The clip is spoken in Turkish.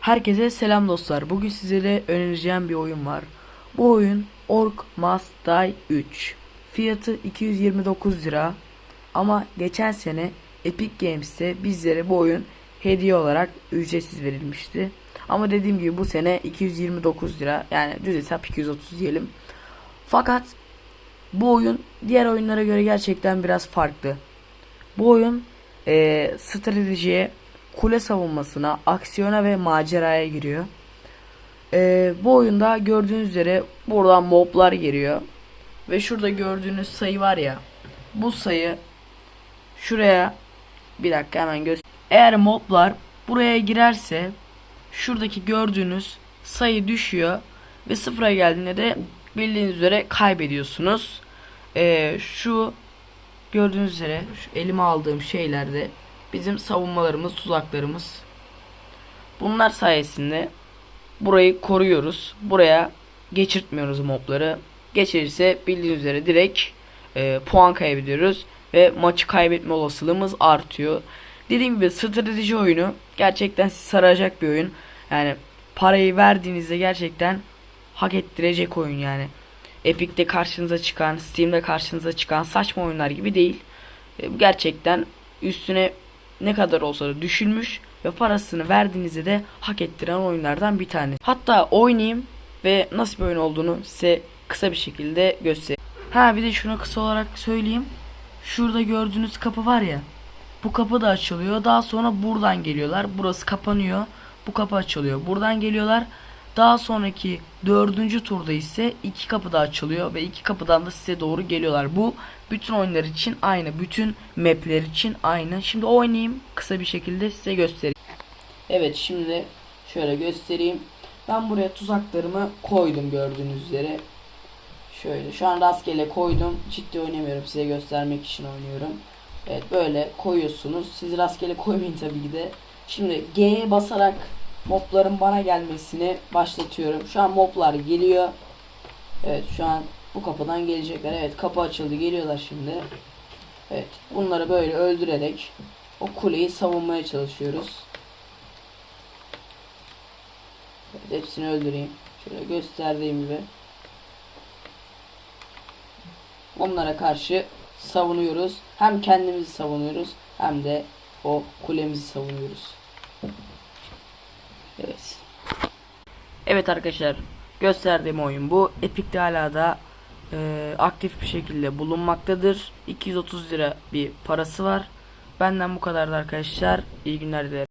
Herkese selam dostlar. Bugün sizlere önereceğim bir oyun var. Bu oyun Orc Must Die 3. Fiyatı 229 lira. Ama geçen sene Epic Games'te bizlere bu oyun hediye olarak ücretsiz verilmişti. Ama dediğim gibi bu sene 229 lira. Yani düz hesap 230 diyelim. Fakat bu oyun diğer oyunlara göre gerçekten biraz farklı. Bu oyun eee, stratejiye, kule savunmasına, aksiyona ve maceraya giriyor. Eee, bu oyunda gördüğünüz üzere buradan moblar giriyor. Ve şurada gördüğünüz sayı var ya. Bu sayı şuraya bir dakika hemen göster. Eğer moblar buraya girerse şuradaki gördüğünüz sayı düşüyor ve sıfıra geldiğinde de bildiğiniz üzere kaybediyorsunuz. Eee, şu gördüğünüz üzere şu elime aldığım şeylerde bizim savunmalarımız, tuzaklarımız. Bunlar sayesinde burayı koruyoruz. Buraya geçirtmiyoruz mobları. Geçirirse bildiğiniz üzere direkt e, puan kaybediyoruz ve maçı kaybetme olasılığımız artıyor. Dediğim gibi strateji oyunu gerçekten sizi saracak bir oyun. Yani parayı verdiğinizde gerçekten hak ettirecek oyun yani. Epic'te karşınıza çıkan, Steam'de karşınıza çıkan saçma oyunlar gibi değil. E, gerçekten üstüne ne kadar olsa da düşülmüş ve parasını verdiğinizde de hak ettiren oyunlardan bir tanesi. Hatta oynayayım ve nasıl bir oyun olduğunu size kısa bir şekilde göstereyim. Ha bir de şunu kısa olarak söyleyeyim. Şurada gördüğünüz kapı var ya. Bu kapı da açılıyor. Daha sonra buradan geliyorlar. Burası kapanıyor. Bu kapı açılıyor. Buradan geliyorlar. Daha sonraki dördüncü turda ise iki kapı da açılıyor ve iki kapıdan da size doğru geliyorlar. Bu bütün oyunlar için aynı. Bütün mapler için aynı. Şimdi oynayayım. Kısa bir şekilde size göstereyim. Evet şimdi şöyle göstereyim. Ben buraya tuzaklarımı koydum gördüğünüz üzere. Şöyle şu an rastgele koydum. Ciddi oynamıyorum size göstermek için oynuyorum. Evet böyle koyuyorsunuz. Siz rastgele koymayın tabii ki de. Şimdi G'ye basarak mobların bana gelmesini başlatıyorum. Şu an moblar geliyor. Evet şu an bu kapıdan gelecekler. Evet kapı açıldı geliyorlar şimdi. Evet bunları böyle öldürerek o kuleyi savunmaya çalışıyoruz. Evet, hepsini öldüreyim. Şöyle gösterdiğim gibi. Onlara karşı savunuyoruz. Hem kendimizi savunuyoruz hem de o kulemizi savunuyoruz. Evet. Evet arkadaşlar gösterdiğim oyun bu. Epic'te hala da e, aktif bir şekilde bulunmaktadır. 230 lira bir parası var. Benden bu kadardı arkadaşlar. İyi günler dilerim.